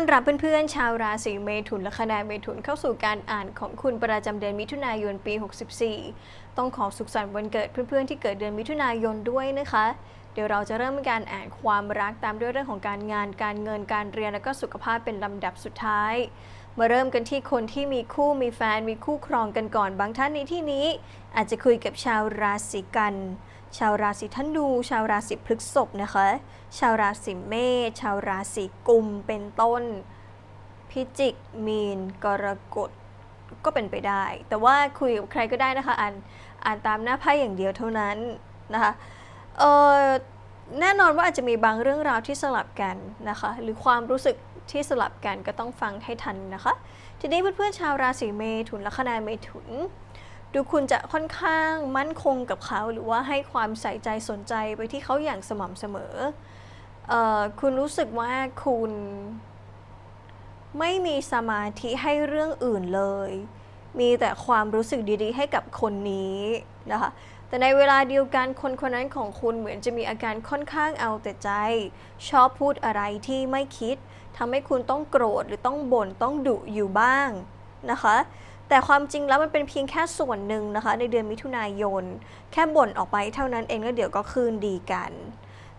ต้อนรับเพื่อนๆ ชาวราศีเมถุนและคณะเมถุนเข้าสู่การอ่านของคุณประจำเดือนมิถุนายนปี 64 ต้องขอสุขสันต์วันเกิดเพื่อนๆ ที่เกิดเดือนมิถุนายนด้วยนะคะ เดี๋ยวเราจะเริ่มการอ่านความรักตามด้วยเรื่องของการงาน การเงิน การเรียน และก็สุขภาพเป็นลำดับสุดท้าย มาเริ่มกันที่คนที่มีคู่มีแฟนมีคู่ครองกันก่อน บางท่านในที่นี้ อาจจะคุยกับชาวราศีกัน ชาวราศีธนู ชาวราศีพฤษภนะคะ ชาวราศีเมษ ชาวราศีกุม เป็นต้น พิจิก มีน กรกฎ ก็เป็นไปได้ แต่ว่าคุยกับใครก็ได้นะคะอ่านอ่านตามหน้าไพ่อย่างเดียวเท่านั้นนะคะเออแน่นอนว่าอาจจะมีบางเรื่องราวที่สลับกันนะคะ หรือความรู้สึกที่สลับกันก็ต้องฟังให้ทันนะคะ ทีนี้เพื่อนๆชาวราศีเมถุนและคณะเมถุน ดูคุณจะค่อนข้างมั่นคงกับเขา หรือว่าให้ความใส่ใจสนใจไปที่เขาอย่างสม่ำเสมอเออคุณรู้สึกว่าคุณไม่มีสมาธิให้เรื่องอื่นเลย มีแต่ความรู้สึกดีๆ ให้กับคนนี้นะคะ แต่ในเวลาเดียวกันคนคนนั้นของคุณเหมือนจะมีอาการค่อนข้างเอาแต่ใจ ชอบพูดอะไรที่ไม่คิดทำให้คุณต้องโกรธหรือต้องบ่นต้องดุอยู่บ้างนะคะ แต่ความจริงแล้วมันเป็นเพียงแค่ส่วนหนึ่งนะคะ ในเดือนมิถุนายน แค่บ่นออกไปเท่านั้นเองแล้วเดี๋ยวก็คืนดีกัน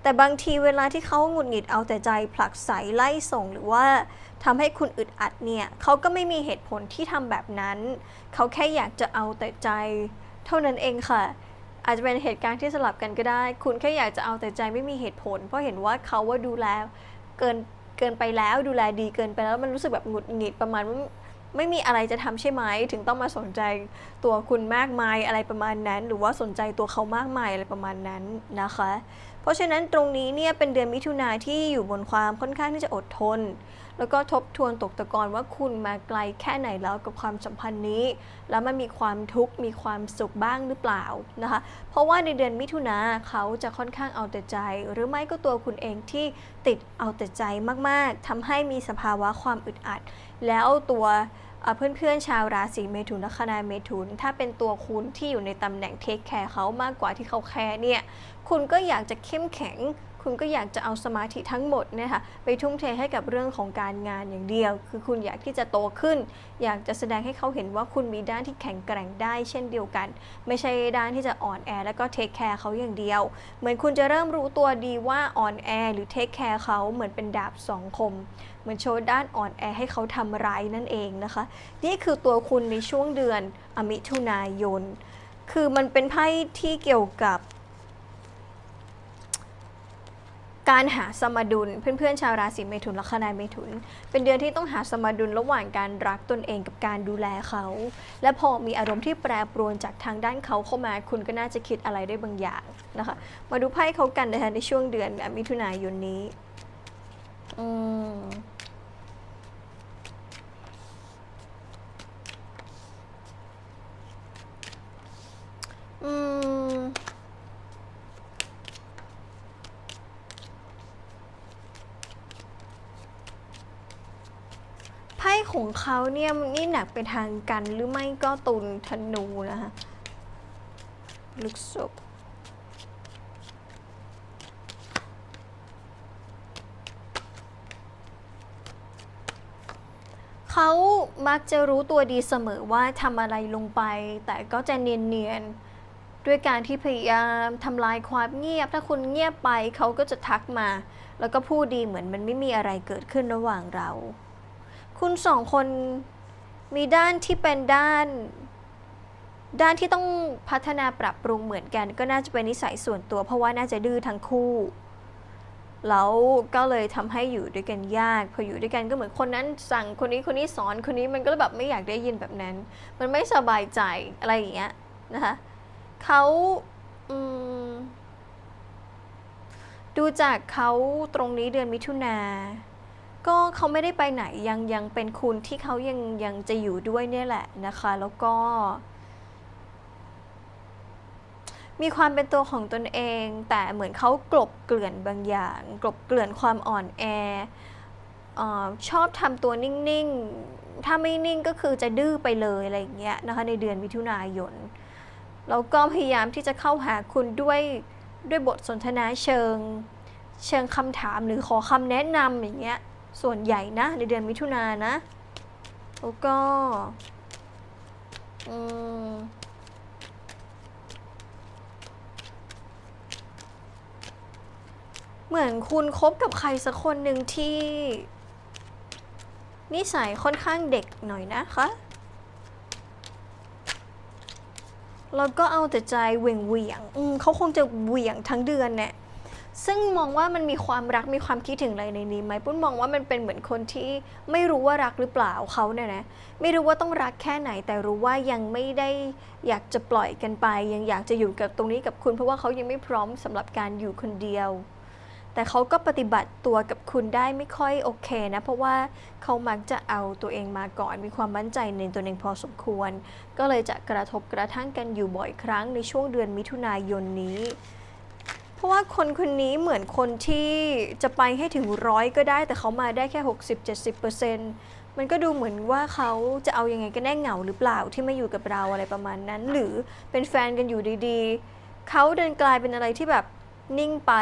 แต่บางทีเวลาที่เขาหงุดหงิดเอาแต่ใจผลักไสไล่ส่งหรือว่าทำให้คุณอึดอัดเนี่ยเขาก็ไม่มีเหตุผลที่ทำแบบนั้น เขาแค่อยากจะเอาแต่ใจ เท่านั้นเองค่ะ อาจจะเป็นเหตุการณ์ที่สลับกันก็ได้ คุณแค่อยากจะเอาแต่ใจไม่มีเหตุผล เพราะเห็นว่าเขาว่าดูแลเกินเกินไปแล้วดูแลดีเกินไปแล้วมันรู้สึกแบบหงุดหงิดประมาณว่า ไม่มีอะไรจะทำใช่ไหม ถึงต้องมาสนใจตัวคุณมากมายอะไรประมาณนั้น หรือว่าสนใจตัวเขามากมายอะไรประมาณนั้นนะคะ เพราะฉะนั้นตรงนี้เนี่ยเป็นเดือนมิถุนาที่อยู่บนความค่อนข้างที่จะอดทน แล้วก็ทบทวนตกตะกอนว่าคุณมาไกลแค่ไหนแล้วกับความสัมพันธ์นี้ แล้วมันมีความทุกข์มีความสุขบ้างหรือเปล่านะคะ เพราะว่าในเดือนมิถุนาเขาจะค่อนข้างเอาแต่ใจ หรือไม่ก็ตัวคุณเองที่ติดเอาแต่ใจมากๆทำให้มีสภาวะความอึดอัด แล้วตัว เพื่อนๆชาวราศีเมถุนและคณะเมถุน ถ้าเป็นตัวคุณที่อยู่ในตำแหน่งเทคแคร์เขามากกว่าที่เขาแคร์เนี่ย คุณก็อยากจะเข้มแข็ง คุณก็อยากจะเอาสมาธิทั้งหมดเนี่ยค่ะไปทุ่มเทให้กับเรื่องของการงานอย่างเดียว คือคุณอยากที่จะโตขึ้น อยากจะแสดงให้เขาเห็นว่าคุณมีด้านที่แข็งแกร่งได้เช่นเดียวกัน ไม่ใช่ด้านที่จะอ่อนแอแล้วก็เทคแคร์เขาอย่างเดียว เหมือนคุณจะเริ่มรู้ตัวดีว่าอ่อนแอหรือเทคแคร์เขาเหมือนเป็นดาบสองคมเหมือนโชว์ด้านอ่อนแอให้เขาทำร้ายนั่นเองนะคะ นี่คือตัวคุณในช่วงเดือนอมิถุนายน คือมันเป็นไพ่ที่เกี่ยวกับ การหาสมดุลเพื่อนๆชาวราศีเมถุนและคณะเมถุน เป็นเดือนที่ต้องหาสมดุลระหว่างการรักตนเองกับการดูแลเขา และพอมีอารมณ์ที่แปรปรวนจากทางด้านเขาเข้ามา คุณก็น่าจะคิดอะไรได้บางอย่างนะคะมาดูไพ่เขากันนะคะในช่วงเดือนมิถุนายนนี้ อืม ของเขาเนี่ยนี่หนักไปทางกันหรือไม่ก็ตุนธนูนะคะลึกศพเขามักจะรู้ตัวดีเสมอว่าทำอะไรลงไป แต่ก็จะเนียนๆ ด้วยการที่พยายามทำลายความเงียบ ถ้าคุณเงียบไปเขาก็จะทักมา แล้วก็พูดดีเหมือนมันไม่มีอะไรเกิดขึ้นระหว่างเรา คุณสองคนมีด้านที่เป็นด้าน ด้านที่ต้องพัฒนาปรับปรุงเหมือนกัน ก็น่าจะเป็นนิสัยส่วนตัว เพราะว่าน่าจะดื้อทั้งคู่ แล้วก็เลยทำให้อยู่ด้วยกันยาก พออยู่ด้วยกันก็เหมือนคนนั้น สั่งคนนี้คนนี้สอนคนนี้มันก็แบบไม่อยากได้ยินแบบนั้น มันไม่สบายใจอะไรอย่างเงี้ยนะคะเขาดูจากเขาตรงนี้เดือนมิถุนา ก็เขาไม่ได้ไปไหนยังยังเป็นคุณที่เขายังยังจะอยู่ด้วยเนี่ยแหละนะคะ แล้วก็ มีความเป็นตัวของตนเอง แต่เหมือนเขากลบเกลื่อนบางอย่าง กลบเกลื่อนความอ่อนแออชอบทำตัวนิ่งๆ ถ้าไม่นิ่งก็คือจะดื้อไปเลยอะไรอย่างเงี้ยนะคะ ในเดือนมิถุนายนแล้วก็พยายามที่จะเข้าหาคุณด้วยด้วยบทสนทนาเชิง เชิงคำถามหรือขอคำแนะนำอย่างเงี้ย ส่วนใหญ่นะ ในเดือนมิถุนายนนะแล้วก็อืมเหมือนคุณคบกับใครสักคนหนึ่งที่ นิสัยค่อนข้างเด็กหน่อยนะคะ แล้วก็เอาแต่ใจเหวี่ยงเหวี่ยงเขาคงจะเหวี่ยงทั้งเดือนเนี่ย ซึ่งมองว่ามันมีความรักมีความคิดถึงอะไรในนี้ไหมปุ้นมองว่ามันเป็นเหมือนคนที่ไม่รู้ว่ารักหรือเปล่าเขาเนี่ยนะไม่รู้ว่าต้องรักแค่ไหน แต่รู้ว่ายังไม่ได้อยากจะปล่อยกันไป ยังอยากจะอยู่กับตรงนี้กับคุณเพราะว่าเขายังไม่พร้อมสำหรับการอยู่คนเดียว แต่เขาก็ปฏิบัติตัวกับคุณได้ไม่ค่อยโอเคนะเพราะว่าเขามักจะเอาตัวเองมาก่อน มีความมั่นใจในตัวเองพอสมควร ก็เลยจะกระทบกระทั่งกันอยู่บ่อยครั้งในช่วงเดือนมิถุนายนนี้ ราะว่าคนคนนี้เหมือนคนที่จะไปให้ถึงร้อยก็ได้ แต่เขามาได้แค่ 60-70%มันก็ดูเหมือนว่าเขาจะเอาอยังไงกันแน่เหงาหรือเปล่าที่ไม่อยู่กับเราอะไรประมาณนั้น หรือเป็นแฟนกันอยู่ดีๆ เขาเดินกลายเป็นอะไรที่แบบนิ่งไป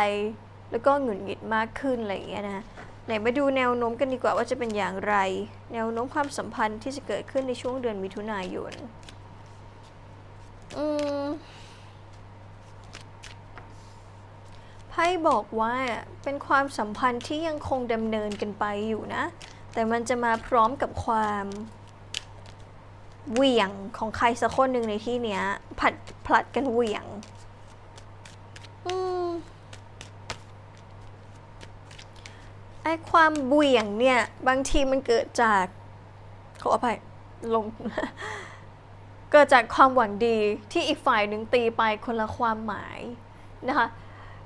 แล้วก็หงุดหงิดมากขึ้นอะไรอย่างเงี้ยนะไหนมาดูแนวโน้มกันดีกว่าว่าจะเป็นอย่างไร แนวโน้มความสัมพันธ์ที่จะเกิดขึ้นในช่วงเดือนมิถุนายน อืม ไพ่บอกว่าเป็นความสัมพันธ์ที่ยังคงดำเนินกันไปอยู่นะ แต่มันจะมาพร้อมกับความเหวี่ยงของใครสักคนหนึ่งในที่เนี้ยผัดผลัดกันเหวี่ยงอไอความเหวี่ยงเนี่ย บางทีมันเกิดจากขออภัยลง เกิดจากความหวังดีที่อีกฝ่ายหนึ่งตีไปคนละความหมายนะคะ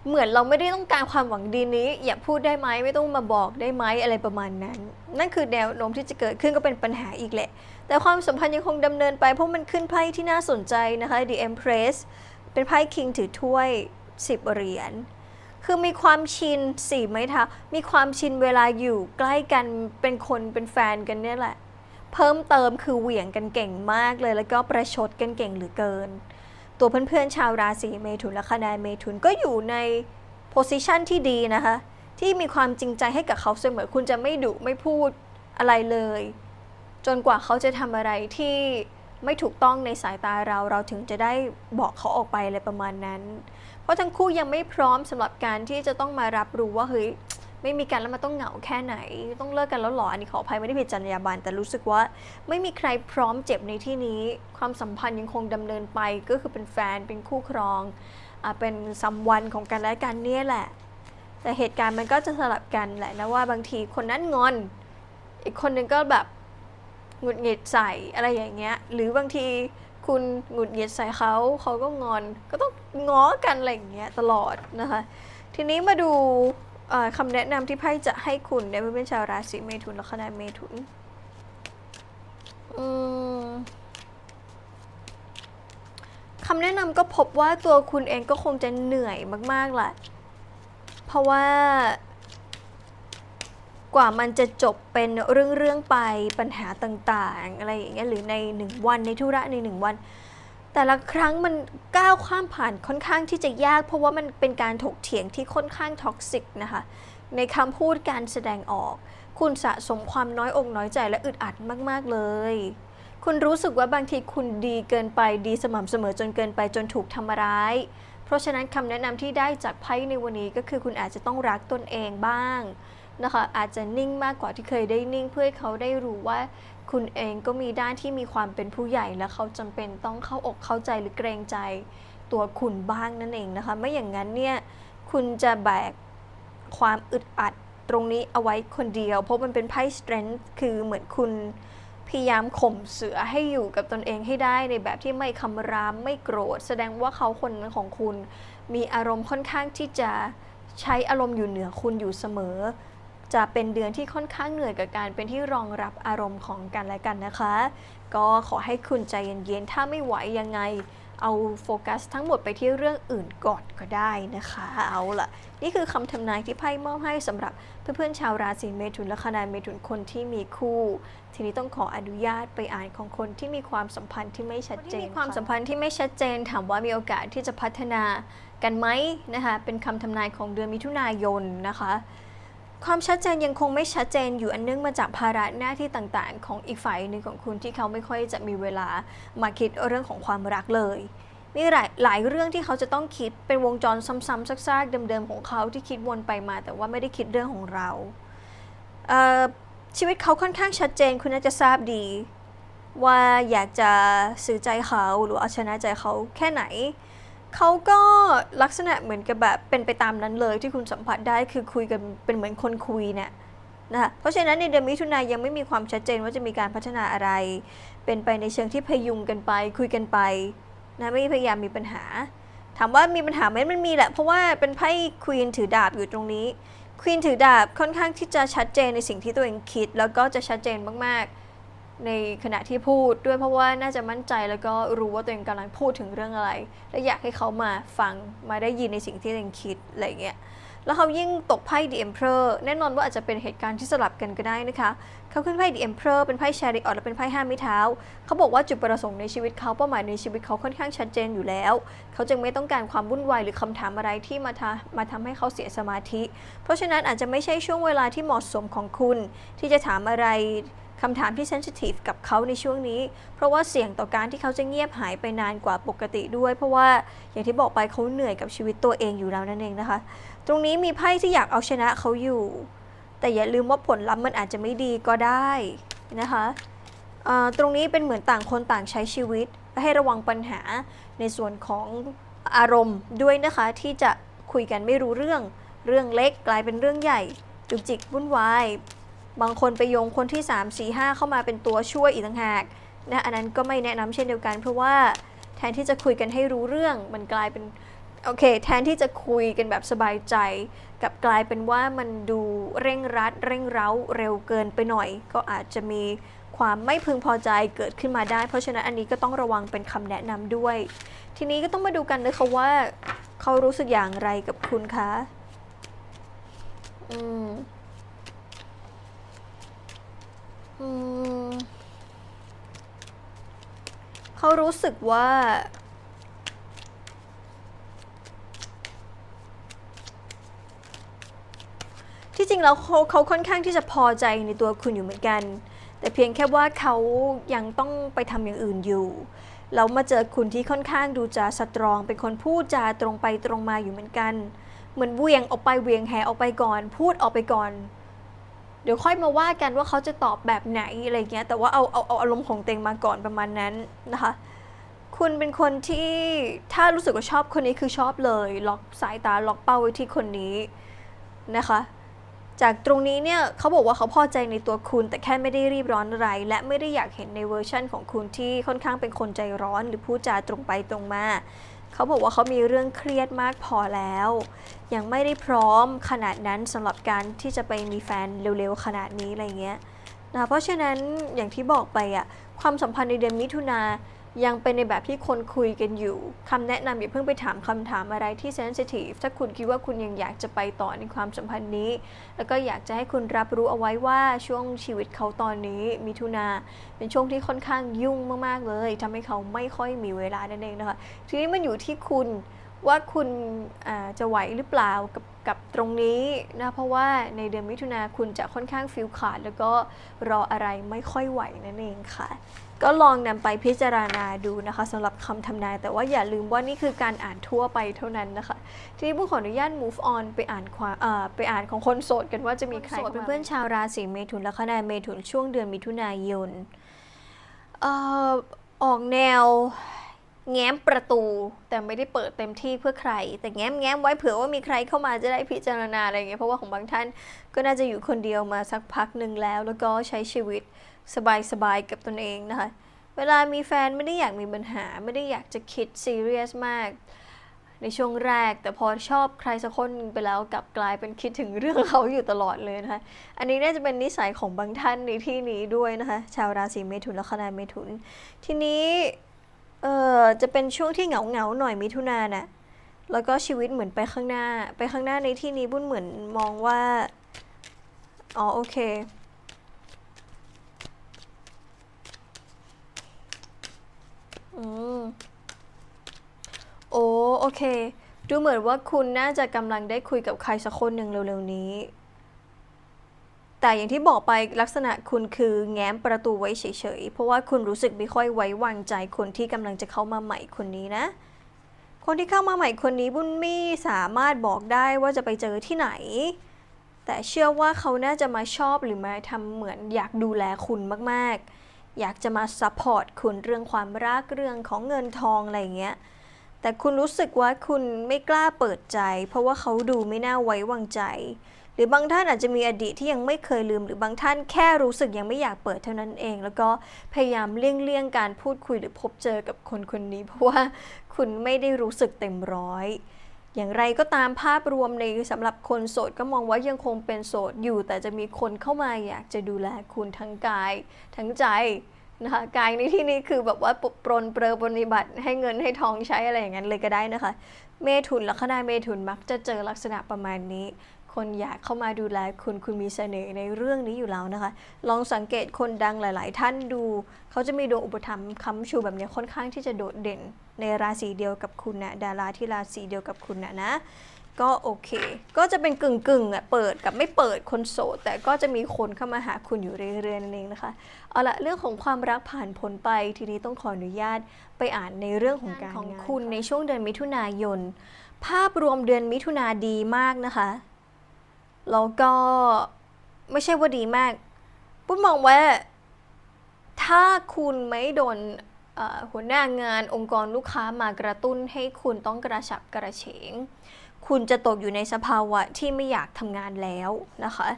เหมือนเราไม่ได้ต้องการความหวังดีนี้ อย่าพูดได้ไหมไม่ต้องมาบอกได้ไหมอะไรประมาณนั้น นั่นคือแนวโน้มที่จะเกิดขึ้นก็เป็นปัญหาอีกแหละ แต่ความสัมพันธ์ยังคงดำเนินไปเพราะมันขึ้นไพ่ที่น่าสนใจนะคะ The Empress เป็นไพ่คิงถือถ้วย 10 เหรียญคือมีความชินสี่ไม้เท้ามีความชินเวลาอยู่ใกล้กันเป็นคนเป็นแฟนกันเนี่ยแหละ เพิ่มเติมคือเหวี่ยงกันเก่งมากเลยแล้วก็ประชดกันเก่งเหลือเกิน ตัวเพื่อนๆชาวราศีเมถุนและคะแนนเมถุนก็อยู่ในโพสิชันที่ดีนะคะ ที่มีความจริงใจให้กับเขาเสมอคุณจะไม่ดุไม่พูดอะไรเลย จนกว่าเขาจะทำอะไรที่ไม่ถูกต้องในสายตาเราเราถึงจะได้บอกเขาออกไปอะไรประมาณนั้น เพราะทั้งคู่ยังไม่พร้อมสำหรับการที่จะต้องมารับรู้ว่าเฮ้ย ไม่มีกันแล้วมันต้องเหงาแค่ไหน ต้องเลิกกันแล้วหรออันนี้ขออภัยไม่ได้ผิดจรรยาบรรณแต่รู้สึกว่า ไม่มีใครพร้อมเจ็บในที่นี้ ความสัมพันธ์ยังคงดำเนินไปก็คือเป็นแฟนเป็นคู่ครองอเป็นซัมวันของกันและกันเนี่ยแหละ แต่เหตุการณ์มันก็จะสลับกันแหละนะว่าบางทีคนนั้นงอน อีกคนนึงก็แบบหงุดหงิดใส่อะไรอย่างเงี้ย หรือบางทีคุณหงุดหงิดใส่เขาเขาก็งอน ก็ต้องง้อกันอะไรอย่างเงี้ยตลอดนะคะ ทีนี้มาดู คำแนะนำที่ไพ่จะให้คุณในเพื่อนชาวราศีเมถุนและคณะเมถุนคำแนะนำก็พบว่าตัวคุณเองก็คงจะเหนื่อยมากๆแหละ เพราะว่ากว่ามันจะจบเป็นเรื่องๆไปปัญหาต่างๆ อะไรอย่างเงี้ยหรือในหนึ่งวันในธุระในหนึ่งวัน แต่ละครั้งมันก้าวข้ามผ่านค่อนข้างที่จะยาก เพราะว่ามันเป็นการถกเถียงที่ค่อนข้างท็อกซิกนะคะ ในคำพูดการแสดงออก คุณสะสมความน้อยอกน้อยใจและอึดอัดมาก ๆ เลย คุณรู้สึกว่าบางทีคุณดีเกินไปดีสม่ำเสมอจนเกินไปจนถูกทำร้าย เพราะฉะนั้นคำแนะนำที่ได้จากไพ่ในวันนี้ก็คือคุณอาจจะต้องรักตนเองบ้างนะคะอาจจะนิ่งมากกว่าที่เคยได้นิ่งเพื่อให้เขาได้รู้ว่า คุณเองก็มีด้านที่มีความเป็นผู้ใหญ่และเขาจำเป็นต้องเข้าอกเข้าใจหรือเกรงใจตัวคุณบ้างนั่นเองนะคะ ไม่อย่างนั้นเนี่ยคุณจะแบกความอึดอัดตรงนี้เอาไว้คนเดียว เพราะมันเป็นไพ่ strength คือเหมือนคุณพยายามข่มเสือให้อยู่กับตนเองให้ได้ในแบบที่ไม่คำรามไม่โกรธ แสดงว่าเขาคนนั้นของคุณ มีอารมณ์ค่อนข้างที่จะใช้อารมณ์อยู่เหนือคุณอยู่เสมอ จะเป็นเดือนที่ค่อนข้างเหนื่อยกับการเป็นที่รองรับอารมณ์ของกันและกันนะคะ ก็ขอให้คุณใจเย็นๆ ถ้าไม่ไหวยังไง เอาโฟกัสทั้งหมดไปที่เรื่องอื่นก่อนก็ได้นะคะ เอาล่ะ นี่คือคำทำนายที่ไพ่มอบให้สำหรับเพื่อนๆชาวราศีเมถุนและคณะเมถุนคนที่มีคู่ ทีนี้ต้องขออนุญาตไปอ่านของคนที่มีความสัมพันธ์ที่ไม่ชัดเจนมีความสัมพันธ์ที่ไม่ชัดเจน ถามว่ามีโอกาสที่จะพัฒนากันไหมนะคะ เป็นคำทำนายของเดือนมิถุนายนนะคะ ความชัดเจนยังคงไม่ชัดเจนอยู่อันเนื่องมาจากภาระหน้าที่ต่างๆ ของอีกฝ่ายหนึ่งของคุณที่เขาไม่ค่อยจะมีเวลามาคิดเรื่องของความรักเลยมีหลายหลายเรื่องที่เขาจะต้องคิดเป็นวงจรซ้ำๆซากๆเดิมๆของเขาที่คิดวนไปมา แต่ว่าไม่ได้คิดเรื่องของเราเชีวิตเขาค่อนข้างชัดเจนคุณน่าจะทราบดี ว่าอยากจะสื่อใจเขาหรือเอาชนะใจเขาแค่ไหน เขาก็ลักษณะเหมือนกับแบบเป็นไปตามนั้นเลยที่คุณสัมผัสได้คือคุยกันเป็นเหมือนคนคุยเนี่ยนะคะเพราะฉะนั้นในเดือนมิถุนายนยังไม่มีความชัดเจนว่าจะมีการพัฒนาอะไร เป็นไปในเชิงที่พยุงกันไป คุยกันไปนะไม่พยายามมีปัญหา ถามว่ามีปัญหาไหมมันมีแหละ เพราะว่าเป็นไพ่ควีนถือดาบอยู่ตรงนี้ควีนถือดาบค่อนข้างที่จะชัดเจนในสิ่งที่ตัวเองคิด แล้วก็จะชัดเจนมากๆ ในขณะที่พูดด้วยเพราะว่าน่าจะมั่นใจแล้วก็รู้ว่าตัวเองกำลังพูดถึงเรื่องอะไร และอยากให้เขามาฟังมาได้ยินในสิ่งที่ตัวเองคิดอะไรอย่างเงี้ยแล้วเขายิ่งตกไพ่ The Emperor แน่นอนว่าอาจจะเป็นเหตุการณ์ที่สลับกันก็ได้นะคะ เขาขึ้นไพ่ The Emperor เป็นไพ่ Chariot และเป็นไพ่ห้าม้เท้า เขาบอกว่าจุดประสงค์ในชีวิตเขาเป้าหมายในชีวิตเขาค่อนข้างชัดเจนอยู่แล้ว เขาจึงไม่ต้องการความวุ่นวายหรือคำถามอะไรที่มาทามาทำให้เขาเสียสมาธิ เพราะฉะนั้นอาจจะไม่ใช่ช่วงเวลาที่เหมาะสมของคุณ ที่จะถามอะไร คำถามที่เซนซิทีฟกับเขาในช่วงนี้ เพราะว่าเสี่ยงต่อการที่เขาจะเงียบหายไปนานกว่าปกติด้วย เพราะว่าอย่างที่บอกไปเขาเหนื่อยกับชีวิตตัวเองอยู่แล้วนั่นเองนะคะ ตรงนี้มีไพ่ที่อยากเอาชนะเขาอยู่ แต่อย่าลืมว่าผลลัพธ์มันอาจจะไม่ดีก็ได้นะคะตรงนี้เป็นเหมือนต่างคนต่างใช้ชีวิตให้ระวังปัญหาในส่วนของอารมณ์ด้วยนะคะที่จะคุยกันไม่รู้เรื่อง เรื่องเล็กกลายเป็นเรื่องใหญ่จุกจิกวุ่นวาย บางคนไปโยงคนที่ 3 4 5 เข้ามาเป็นตัวช่วยอีกต่างหากนะอันนั้นก็ไม่แนะนำเช่นเดียวกัน เพราะว่าแทนที่จะคุยกันให้รู้เรื่องมันกลายเป็นโอเค แทนที่จะคุยกันแบบสบายใจ กับกลายเป็นว่ามันดูเร่งรัด เร่งเร้าเร็วเกินไปหน่อย ก็อาจจะมีความไม่พึงพอใจเกิดขึ้นมาได้ เพราะฉะนั้นอันนี้ก็ต้องระวังเป็นคำแนะนำด้วย ทีนี้ก็ต้องมาดูกันนะคะว่า เขารู้สึกอย่างไรกับคุณคะอืมอืม เขารู้สึกว่า ที่จริงแล้วเขาเขาค่อนข้างที่จะพอใจในตัวคุณอยู่เหมือนกัน แต่เพียงแค่ว่าเขายังต้องไปทำอย่างอื่นอยู่แล้วมาเจอคุณที่ค่อนข้างดูจะสตรอง เป็นคนพูดจาตรงไปตรงมาอยู่เหมือนกัน เหมือนเวียงออกไปเวียงแหออกไปก่อน พูดออกไปก่อน เดี๋ยวค่อยมาว่ากันว่าเขาจะตอบแบบไหนอะไรเงี้ยแต่ว่าเอาเอาเอาอารมณ์ของเต็งมาก่อนประมาณนั้นนะคะ คุณเป็นคนที่ถ้ารู้สึกว่าชอบคนนี้คือชอบเลย ล็อกสายตาล็อกเป้าไว้ที่คนนี้นะคะ จากตรงนี้เนี่ยเขาบอกว่าเขาพอใจในตัวคุณ แต่แค่ไม่ได้รีบร้อนอะไร และไม่ได้อยากเห็นในเวอร์ชั่นของคุณที่ค่อนข้างเป็นคนใจร้อนหรือพูดจาตรงไปตรงมา เขาบอกว่าเขามีเรื่องเครียดมากพอแล้ว ยังไม่ได้พร้อมขนาดนั้นสำหรับการที่จะไปมีแฟนเร็วๆขนาดนี้อะไรเงี้ยนะเพราะฉะนั้นอย่างที่บอกไปอะความสัมพันธ์ในเดือนมิถุนา ยังเป็นในแบบที่คนคุยกันอยู่คำแนะนำอย่าเพิ่งไปถามคำถามอะไรที่เซนซิทีฟถ้าคุณคิดว่าคุณยังอยากจะไปต่อในความสัมพันธ์นี้ แล้วก็อยากจะให้คุณรับรู้เอาไว้ว่าช่วงชีวิตเขาตอนนี้มิถุนาเป็นช่วงที่ค่อนข้างยุ่งมากๆเลยทำให้เขาไม่ค่อยมีเวลานั่นเองนะคะทีนี้มันอยู่ที่คุณว่าคุณจะไหวหรือเปล่ากับกับตรงนี้นะเพราะว่าในเดือนมิถุนาคุณจะค่อนข้างฟิลขาด แล้วก็รออะไรไม่ค่อยไหวนั่นเองค่ะ ก็ลองนำไปพิจารณาดูนะคะสำหรับคำทำนาย แต่ว่าอย่าลืมว่านี่คือการอ่านทั่วไปเท่านั้นนะคะ ทีนี้บุ้ขออนุญาต move on ไปอ่านความเอ่อไปอ่านของคนโสดกันว่าจะมีใครเพื่อนๆชาวราศีเมถุนและคณะเมถุนช่วงเดือนมิถุนายนเอ่อออกแนวแง้มประตูแต่ไม่ได้เปิดเต็มที่เพื่อใคร แต่แง้มแง้มไว้เผื่อว่ามีใครเข้ามาจะได้พิจารณาอะไรอย่างเงี้ยเพราะว่าของบางท่านก็น่าจะอยู่คนเดียวมาสักพักหนึ่งแล้ว แล้วก็ใช้ชีวิต สบายๆกับตนเองนะคะ เวลามีแฟนไม่ได้อยากมีปัญหา ไม่ได้อยากจะคิดซีเรียสมากในช่วงแรกแต่พอชอบใครสักคนไปแล้วกลับกลายเป็นคิดถึงเรื่องเขาอยู่ตลอดเลยนะคะ อันนี้น่าจะเป็นนิสัยของบางท่านในที่นี้ด้วยนะคะ ชาวราศีเมถุนและคณะเมถุน ทีนี้เออจะเป็นช่วงที่เหงาเหงาๆหน่อยมิถุนาน่ะแล้วก็ชีวิตเหมือนไปข้างหน้า ไปข้างหน้าในที่นี้บุ้นเหมือนมองว่า อ๋อโอเค อืมโอ้โอเค ดูเหมือนว่าคุณน่าจะกำลังได้คุยกับใครสักคนหนึ่งเร็วๆนี้ แต่อย่างที่บอกไปลักษณะคุณคือแง้มประตูไว้เฉยๆ เพราะว่าคุณรู้สึกไม่ค่อยไว้วางใจคนที่กำลังจะเข้ามาใหม่คนนี้นะ คนที่เข้ามาใหม่คนนี้บุญมี่สามารถบอกได้ว่าจะไปเจอที่ไหน แต่เชื่อว่าเขาน่าจะมาชอบหรือมาทำเหมือนอยากดูแลคุณมากๆ อยากจะมาซัพพอร์ตคุณเรื่องความรักเรื่องของเงินทองอะไรเงี้ย แต่คุณรู้สึกว่าคุณไม่กล้าเปิดใจ เพราะว่าเขาดูไม่น่าไว้วางใจ หรือบางท่านอาจจะมีอดีตที่ยังไม่เคยลืม หรือบางท่านแค่รู้สึกยังไม่อยากเปิดเท่านั้นเอง แล้วก็พยายามเลี่ยงๆการพูดคุยหรือพบเจอกับคนคนนี้ เพราะว่าคุณไม่ได้รู้สึกเต็มร้อย อย่างไรก็ตามภาพรวมในสำหรับคนโสดก็มองว่ายังคงเป็นโสดอยู่ แต่จะมีคนเข้ามาอยากจะดูแลคุณทั้งกาย ทั้งใจนะคะกายในที่นี้คือแบบว่าปปรนเปรอปฏิบัติให้เงินให้ทองใช้อะไรอย่างนั้นเลยก็ได้นะคะ เมถุนลัคนาเมถุนมักจะเจอลักษณะประมาณนี้ คนอยากเข้ามาดูแลคุณคุณมีเสน่ห์ในเรื่องนี้อยู่แล้วนะคะ ลองสังเกตคนดังหลาย ๆ ท่านดู เขาจะมีดวงอุปถัมภ์ค้ำชูแบบนี้ค่อนข้างที่จะโดดเด่น ในราศีเดียวกับคุณนะดาราที่ราศีเดียวกับคุณนะนะก็โอเค ก็จะเป็นกึ่งกึ่งๆอะเปิดกับไม่เปิดคนโสด แต่ก็จะมีคนเข้ามาหาคุณอยู่เรื่อยๆนั่นเองนะคะ เอาละเรื่องของความรักผ่านพ้นไป ทีนี้ต้องขออนุญาตไปอ่านในเรื่องของการของคุณในช่วงเดือนมิถุนายน ภาพรวมเดือนมิถุนาดีมากนะคะ แล้วก็ไม่ใช่ว่าดีมากปุ้นมองว่า ถ้าคุณไม่โดนหัวหน้างานองค์กรลูกค้ามากระตุ้นให้คุณต้องกระฉับกระเฉง คุณจะตกอยู่ในสภาวะที่ไม่อยากทำงานแล้วนะคะ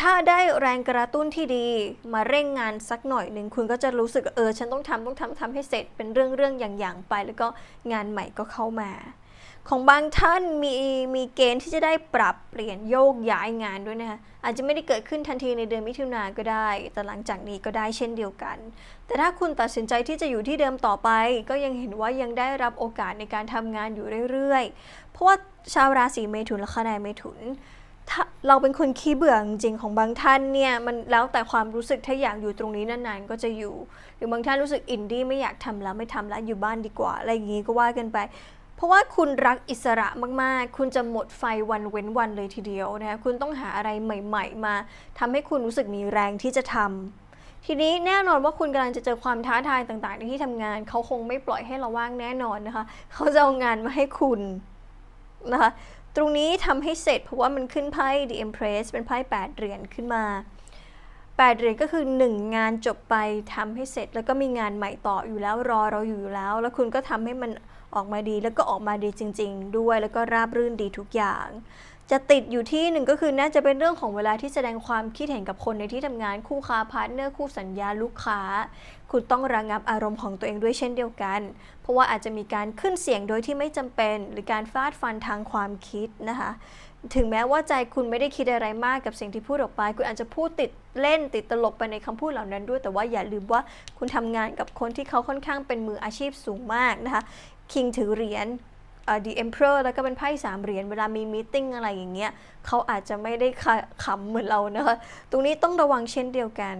ถ้าได้แรงกระตุ้นที่ดีมาเร่งงานสักหน่อยหนึ่งคุณก็จะรู้สึกเออฉันต้องทำต้องทำทำให้เสร็จเป็นเรื่องเรื่องอย่างๆไป แล้วก็งานใหม่ก็เข้ามา ของบางท่านมีมีเกณฑ์ที่จะได้ปรับเปลี่ยนโยกย้ายงานด้วยนะคะอาจจะไม่ได้เกิดขึ้นทันทีในเดือนมิถุนาก็ได้ แต่หลังจากนี้ก็ได้เช่นเดียวกัน แต่ถ้าคุณตัดสินใจที่จะอยู่ที่เดิมต่อไป ก็ยังเห็นว่ายังได้รับโอกาสในการทำงานอยู่เรื่อยๆ เพราะว่าชาวราศีเมถุนและคะแนนเมถุนถ้าเราเป็นคนขี้เบื่อจริงของบางท่านเนี่ยมันแล้วแต่ความรู้สึกถ้าอยากอยู่ตรงนี้นานๆก็จะอยู่ หรือบางท่านรู้สึกอินดี้ไม่อยากทำแล้วไม่ทำแล้วอยู่บ้านดีกว่าอะไรอย่างนี้ก็ว่ากันไป เพราะว่าคุณรักอิสระมากๆ คุณจะหมดไฟวันเว้นวันเลยทีเดียวนะคะคุณต้องหาอะไรใหม่ ๆ มาทำให้คุณรู้สึกมีแรงที่จะทำทีนี้แน่นอนว่าคุณกำลังจะเจอความท้าทายต่าง ๆ ในที่ทำงาน เขาคงไม่ปล่อยให้เราว่างแน่นอนนะคะ เขาจะเอางานมาให้คุณนะคะ ตรงนี้ทำให้เสร็จเพราะว่ามันขึ้นไพ่ The Empress เป็นไพ่8เหรียญขึ้นมา 8เหรียญก็คือ 1 งานจบไปทำให้เสร็จ แล้วก็มีงานใหม่ต่ออยู่แล้วรอเราอยู่แล้ว แล้วคุณก็ทำให้มัน ออกมาดีแล้วก็ออกมาดีจริง ๆ ด้วยแล้วก็ราบรื่นดีทุกอย่าง จะติดอยู่ที่หนึ่งก็คือน่าจะเป็นเรื่องของเวลาที่แสดงความคิดเห็นกับคนในที่ทำงานคู่ค้าพาร์ทเนอร์คู่สัญญาลูกค้า คุณต้องระงับอารมณ์ของตัวเองด้วยเช่นเดียวกัน เพราะว่าอาจจะมีการขึ้นเสียงโดยที่ไม่จำเป็น หรือการฟาดฟันทางความคิดนะคะถึงแม้ว่าใจคุณไม่ได้คิดอะไรมากกับสิ่งที่พูดออกไป คุณอาจจะพูดติดเล่นติดตลกไปในคำพูดเหล่านั้นด้วย แต่ว่าอย่าลืมว่าคุณทำงานกับคนที่เขาค่อนข้างเป็นมืออาชีพสูงมากนะคะ คิงถือเหรียญเอ่อ The Emperor แล้วก็เป็นไพ่สามเหรียญเวลามีมีติ้งอะไรอย่างเงี้ยเขาอาจจะไม่ได้ขขำเหมือนเรานะคะ ตรงนี้ต้องระวังเช่นเดียวกัน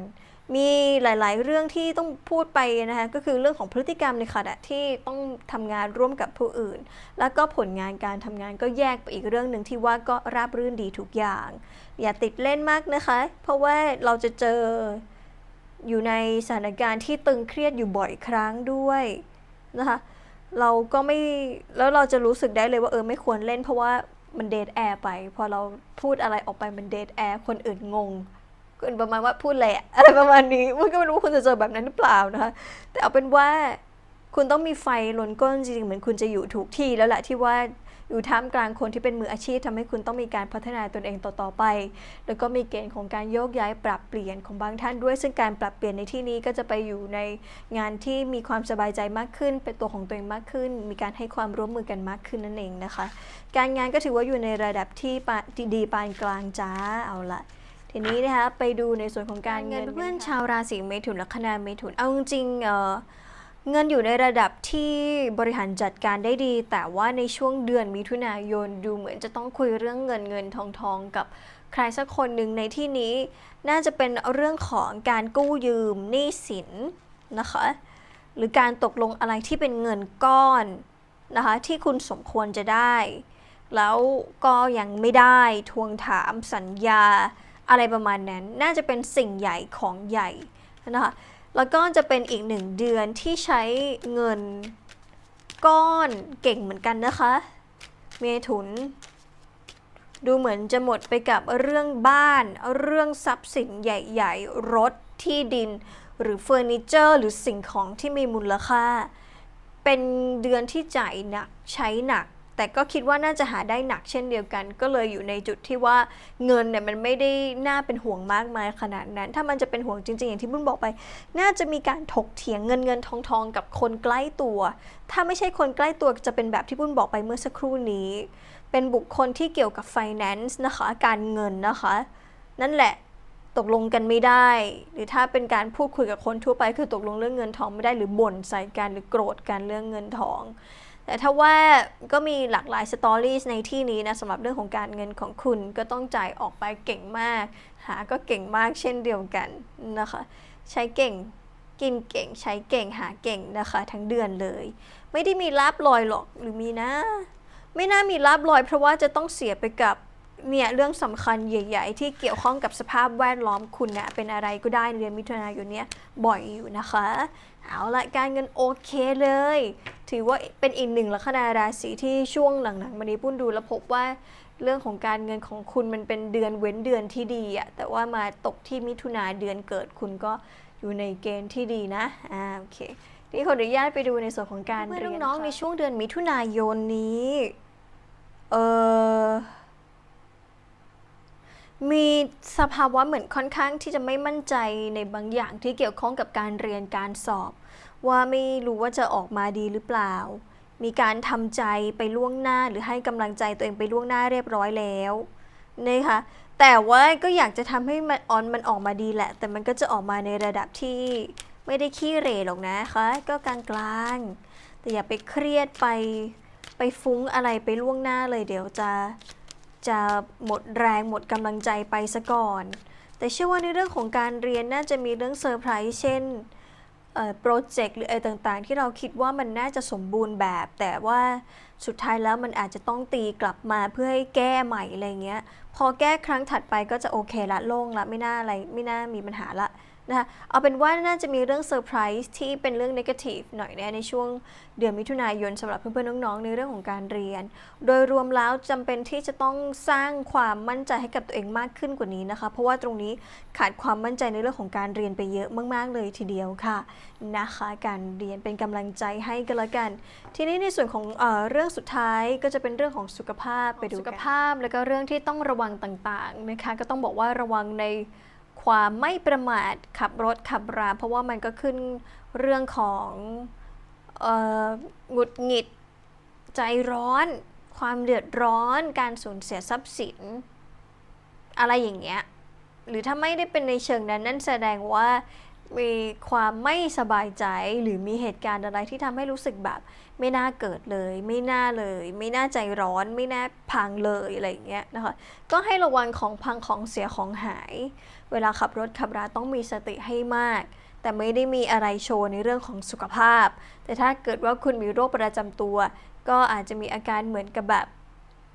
มีหลาย ๆ เรื่องที่ต้องพูดไปนะคะก็คือเรื่องของพฤติกรรมในขณะที่ต้องทำงานร่วมกับผู้อื่น แล้วก็ผลงานการทำงานก็แยกไปอีกเรื่องหนึ่งที่ว่าก็ราบรื่นดีทุกอย่าง อย่าติดเล่นมากนะคะ เพราะว่าเราจะเจออยู่ในสถานการณ์ที่ตึงเครียดอยู่บ่อยครั้งด้วยนะคะ เราก็ไม่แล้วเราจะรู้สึกได้เลยว่าเออไม่ควรเล่นเพราะว่ามันเดทแอร์ไปพอเราพูดอะไรออกไปมันเดทแอร์คนอื่นงงคนประมาณว่าพูดแหละอะไรประมาณนี้มันก็ไม่รู้ว่าคุณจะเจอแบบนั้นหรือเปล่านะคะแต่เอาเป็นว่าคุณต้องมีไฟลนก้นจริงๆเหมือนคุณจะอยู่ถูกที่แล้วแหละที่ว่า อยู่ท่ามกลางคนที่เป็นมืออาชีพทำให้คุณต้องมีการพัฒนาตนเองต่อๆไป แล้วก็มีเกณฑ์ของการโยกย้ายปรับเปลี่ยนของบางท่านด้วย ซึ่งการปรับเปลี่ยนในที่นี้ก็จะไปอยู่ในงานที่มีความสบายใจมากขึ้น เป็นตัวของตัวเองมากขึ้น มีการให้ความร่วมมือกันมากขึ้นนั่นเองนะคะ การงานก็ถือว่าอยู่ในระดับที่ปานที่ดีปานกลางจ้าเอาละทีนี้นะคะไปดูในส่วนของการเงินเพื่อนๆชาวราศีเมถุนและคณะเมถุนเอาจริงๆเอ่อ เงินอยู่ในระดับที่บริหารจัดการได้ดี แต่ว่าในช่วงเดือนมิถุนายนดูเหมือนจะต้องคุยเรื่องเงินเงินทองทองกับใครสักคนหนึ่งในที่นี้ น่าจะเป็นเรื่องของการกู้ยืมหนี้สินนะคะ หรือการตกลงอะไรที่เป็นเงินก้อนนะคะที่คุณสมควรจะได้ แล้วก็ยังไม่ได้ทวงถามสัญญาอะไรประมาณนั้น น่าจะเป็นสิ่งใหญ่ของใหญ่นะคะ แล้วก็จะเป็นอีกหนึ่งเดือนที่ใช้เงินก้อนเก่งเหมือนกันนะคะ เมถุน ดูเหมือนจะหมดไปกับเรื่องบ้าน เรื่องทรัพย์สินใหญ่ๆ รถที่ดิน หรือเฟอร์นิเจอร์ หรือสิ่งของที่มีมูลค่า เป็นเดือนที่จ่ายหนักใช้หนัก แต่ก็คิดว่าน่าจะหาได้หนักเช่นเดียวกัน ก็เลยอยู่ในจุดที่ว่าเงินเนี่ยมันไม่ได้น่าเป็นห่วงมากมายขนาดนั้น ถ้ามันจะเป็นห่วงจริงๆ อย่างที่บุญบอกไป น่าจะมีการถกเถียงเงินเงินทองทองกับคนใกล้ตัว ถ้าไม่ใช่คนใกล้ตัวจะเป็นแบบที่บุญบอกไปเมื่อสักครู่นี้ เป็นบุคคลที่เกี่ยวกับ finance นะคะการเงินนะคะ นั่นแหละตกลงกันไม่ได้ หรือถ้าเป็นการพูดคุยกับคนทั่วไปคือตกลงเรื่องเงินทองไม่ได้หรือบ่นใส่กันหรือโกรธกันเรื่องเงินทอง แต่ถ้าว่าก็มีหลากหลายสตอรี่ในที่นี้นะสำหรับเรื่องของการเงินของคุณก็ต้องจ่ายออกไปเก่งมาก หาก็เก่งมากเช่นเดียวกันนะคะ ใช้เก่งกินเก่งใช้เก่งหาเก่งนะคะ ทั้งเดือนเลย ไม่ได้มีลาบลอยหรอกหรือมีนะ ไม่น่ามีลาบลอย เพราะว่าจะต้องเสียไปกับเนี่ยเรื่องสำคัญใหญ่ ๆ ที่เกี่ยวข้องกับสภาพแวดล้อมคุณนะเป็นอะไรก็ได้เดือนมิถุนายนเนี้ยบ่อยอยู่นะคะ เอาละการเงินโอเคเลย ถือว่าเป็นอีกหนึ่งลัคนาราศีที่ช่วงหลังๆมานี้ปุ้นดูแล้วพบว่าเรื่องของการเงินของคุณมันเป็นเดือนเว้นเดือนที่ดีอะแต่ว่ามาตกที่มิถุนาเดือนเกิดคุณก็อยู่ในเกณฑ์ที่ดีนะอ่าโอเคนี่ขออนุญาตไปดูในส่วนของการเรียนน้องในช่วงเดือนมิถุนายนนี้เออ มีสภาวะเหมือนค่อนข้างที่จะไม่มั่นใจในบางอย่างที่เกี่ยวข้องกับการเรียนการสอบ ว่าไม่รู้ว่าจะออกมาดีหรือเปล่า มีการทำใจไปล่วงหน้าหรือให้กำลังใจตัวเองไปล่วงหน้าเรียบร้อยแล้วนะคะแต่ว่าก็อยากจะทำให้มันออนมันออกมาดีแหละ แต่มันก็จะออกมาในระดับที่ไม่ได้ขี้เหร่หรอกนะคะก็กลางๆแต่อย่าไปเครียดไปไปฟุ้งอะไรไปล่วงหน้าเลยเดี๋ยวจะ จะหมดแรงหมดกำลังใจไปซะก่อน แต่เชื่อว่าในเรื่องของการเรียนน่าจะมีเรื่องเซอร์ไพรส์เช่นโปรเจกต์หรืออะไรต่างๆ ที่เราคิดว่ามันน่าจะสมบูรณ์แบบ แต่ว่าสุดท้ายแล้วมันอาจจะต้องตีกลับมาเพื่อให้แก้ใหม่อะไรเงี้ย พอแก้ครั้งถัดไปก็จะโอเคละโล่งละไม่น่าอะไรไม่น่ามีปัญหาละ นะคะเอาเป็นว่าน่าจะมีเรื่องเซอร์ไพรส์ที่เป็นเรื่องนกาทีฟหน่อยนะในช่วงเดือนมิถุนายนสำหรับเพื่อนๆน้องๆ ในเรื่องของการเรียน โดยรวมแล้วจำเป็นที่จะต้องสร้างความมั่นใจให้กับตัวเองมากขึ้นกว่านี้นะคะ เพราะว่าตรงนี้ขาดความมั่นใจในเรื่องของการเรียนไปเยอะมาก ๆ เลยทีเดียวค่ะนะคะ การเรียนเป็นกำลังใจให้กันละกัน ทีนี้ในส่วนของเออเรื่องสุดท้ายก็จะเป็นเรื่องของสุขภาพไปดูสุขภาพแล้วก็เรื่องที่ต้องระวังต่างๆนะคะก็ต้องบอกว่าระวังใน ความไม่ประมาทขับรถขับรา เพราะว่ามันก็ขึ้นเรื่องของหงุดหงิด ใจร้อน ความเดือดร้อน การสูญเสียทรัพย์สิน อะไรอย่างเงี้ย หรือถ้าไม่ได้เป็นในเชิงนั้นนั่นแสดงว่า มีความไม่สบายใจหรือมีเหตุการณ์อะไรที่ทำให้รู้สึกแบบ ไม่น่าเกิดเลย ไม่น่าเลย ไม่น่าใจร้อน ไม่น่าพังเลยอะไรอย่างเงี้ยนะคะก็ให้ระวังของพังของเสียของหาย เวลาขับรถขับราต้องมีสติให้มาก แต่ไม่ได้มีอะไรโชว์ในเรื่องของสุขภาพ แต่ถ้าเกิดว่าคุณมีโรคประจำตัว ก็อาจจะมีอาการเหมือนกับแบบ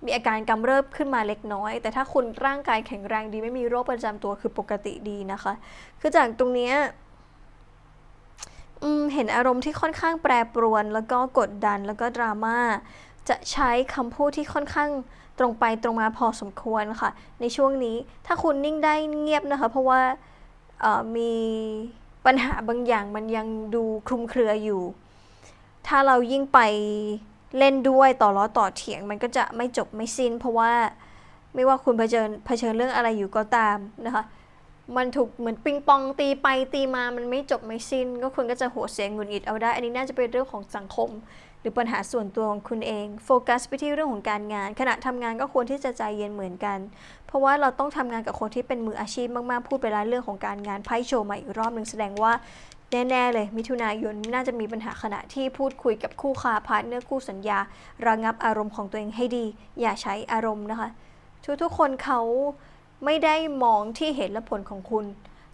มีอาการกำเริบขึ้นมาเล็กน้อย แต่ถ้าคุณร่างกายแข็งแรงดีไม่มีโรคประจำตัวคือปกติดีนะคะ คือจากตรงเนี้ย เห็นอารมณ์ที่ค่อนข้างแปรปรวน แล้วก็กดดันแล้วก็ดราม่าจะใช้คำพูดที่ค่อนข้างตรงไปตรงมาพอสมควรค่ะ ในช่วงนี้ถ้าคุณนิ่งได้เงียบนะคะ เพราะว่ามีปัญหาบางอย่างมันยังดูคลุมเครืออยู่ ถ้าเรายิ่งไปเล่นด้วยต่อล้อต่อเถียง มันก็จะไม่จบไม่สิ้น เพราะว่าไม่ว่าคุณเผชิญเผชิญเรื่องอะไรอยู่ก็ตามนะคะ มันถูกเหมือนปิงปองตีไปตีมามันไม่จบไม่สิ้น ก็คุณก็จะหัวเสียงหงุดหงิดเอาได้ อันนี้น่าจะเป็นเรื่องของสังคม หรือปัญหาส่วนตัวของคุณเอง โฟกัสไปที่เรื่องของการงาน ขณะทำงานก็ควรที่จะใจเย็นเหมือนกัน เพราะว่าเราต้องทำงานกับคนที่เป็นมืออาชีพมากๆพูดไปแล้วเรื่องของการงานไพ่โชว์มาอีกรอบหนึ่งแสดงว่าแน่ๆเลยมิถุนายนน่าจะมีปัญหาขณะที่พูดคุยกับคู่ค้าพาร์ทเนอร์คู่สัญญา ระงับอารมณ์ของตัวเองให้ดี อย่าใช้อารมณ์นะคะ ทุกๆคนเขา ไม่ได้มองที่เหตุและผลของคุณ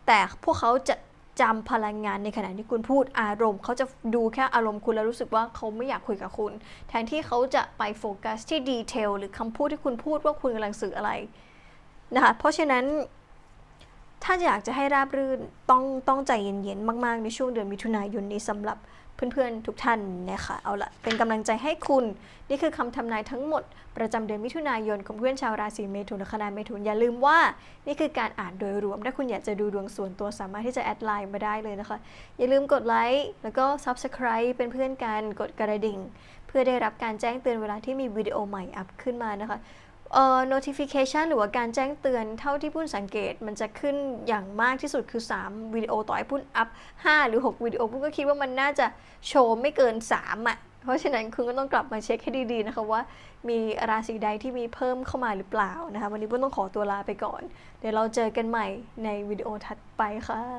แต่พวกเขาจะจำพลังงานในขณะที่คุณพูดอารมณ์เขาจะดูแค่อารมณ์คุณแล้วรู้สึกว่าเขาไม่อยากคุยกับคุณ แทนที่เขาจะไปโฟกัสที่ดีเทลหรือคำพูดที่คุณพูดว่าคุณกำลังสื่ออะไรนะคะเพราะฉะนั้น ถ้าอยากจะให้ราบรื่นต้องต้องใจเย็นๆ มากๆ ในช่วงเดือนมิถุนายนนี้สำหรับเพื่อนๆทุกท่านนะคะเอาละเป็นกำลังใจให้คุณ นี่คือคำทำนายทั้งหมด ประจำเดือนมิถุนายนของเพื่อนชาวราศีเมถุนและคณะเมถุนอย่าลืมว่า นี่คือการอ่านโดยรวมถ้าคุณอยากจะดูดวงส่วนตัวสามารถที่จะแอดไลน์มาได้เลยนะคะ อย่าลืมกดไลค์แล้วก็ Subscribe เป็นเพื่อนกันกดกระดิ่ง เพื่อได้รับการแจ้งเตือนเวลาที่มีวิดีโอใหม่อัพขึ้นมานะคะ เอ่อ notification หรือว่าการแจ้งเตือนเท่าที่พุ่นสังเกตมันจะขึ้นอย่างมากที่สุดคือ 3วิดีโอต่อให้พุ่นอัพ 5 หรือ 6วิดีโอพุ่นก็คิดว่ามันน่าจะโชว์ไม่เกิน 3 อะ เพราะฉะนั้นคุณก็ต้องกลับมาเช็คให้ดีๆนะคะว่า มีราศีใดที่มีเพิ่มเข้ามาหรือเปล่านะคะ วันนี้พุ่นต้องขอตัวลาไปก่อน เดี๋ยวเราเจอกันใหม่ในวิดีโอถัดไปค่ะ